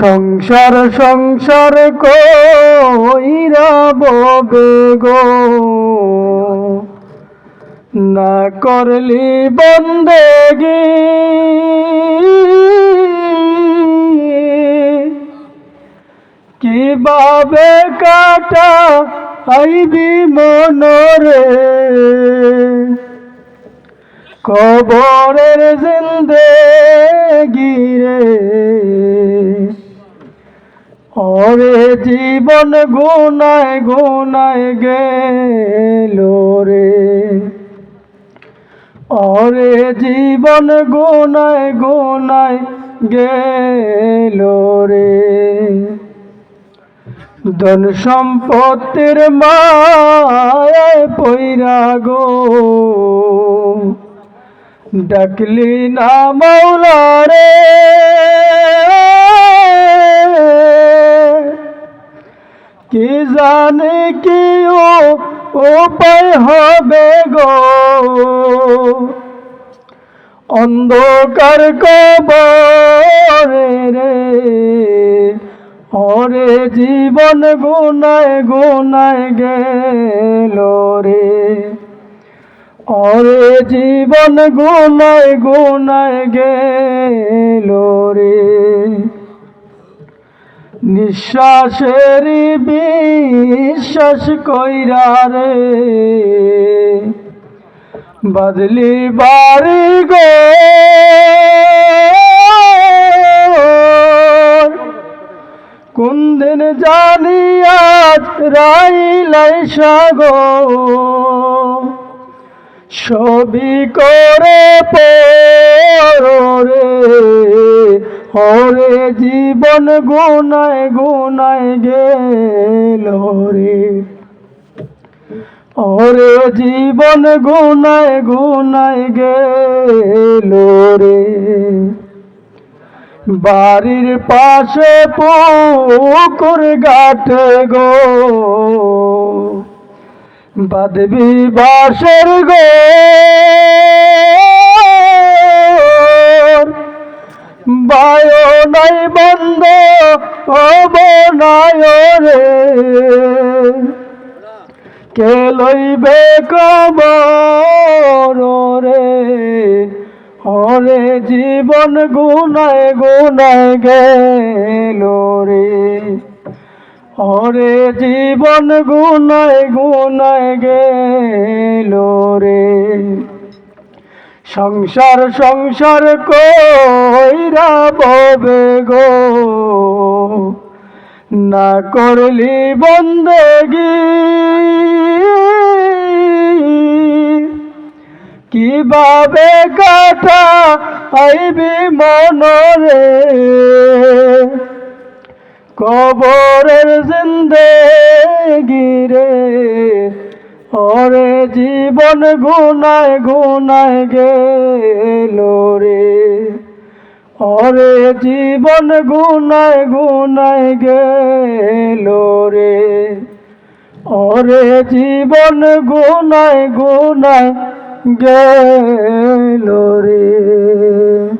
সংসার সংসার কইরা গো। না করলি বন্দেগি। কীভাবে কাটা আইবি মনরে? কবরের জিন্দে গিরে ওরে জীবন গুনায় গুনায় গেল রে। ওরে জীবন গুনায় গুনায় গেল রে। ধন সম্পত্তির মায় পৈরা গো। ডাকলি না মৌলা রে। কি জানে কি ও উপায় হবে গো। অন্ধকার কবরে রে। ওরে জীবন গুনায় গুনায় গেল। ওরে জীবন গুনায় গুনায় গেল রে। নিঃশ্বাসের বিশ্বাস কইরা রে। বদলি বাড়ি গো। কোন দিন জানি আজ রাইলাই সাগো ছবি করে পরে হরে জীবন গুনায় গুনায় গেল রে। ওরে জীবন গুনায় গুনায় গেল রে। বাড়ির পাশে পুকুর ঘাটে গো। বাদবি বাসের গো। বায়ো নাই বন্ধ হব রে। কে লইবে কবর রে? হরে জীবন গুনায় গুনায় গেল। রে হরে জীবন গুনায় গুনায় গেল রে। সংসার সংসার কইরা ববে গো। না করলি বন্দেগি। কীভাবে কাটা আইবি মনরে কবরের জিন্দে গিরে ওরে জীবন গুনায় গুনায় গেল রে। ওরে জীবন গুনায় গুনায় গেল রে। ওরে জীবন গুনায় গুনায় গেল রে।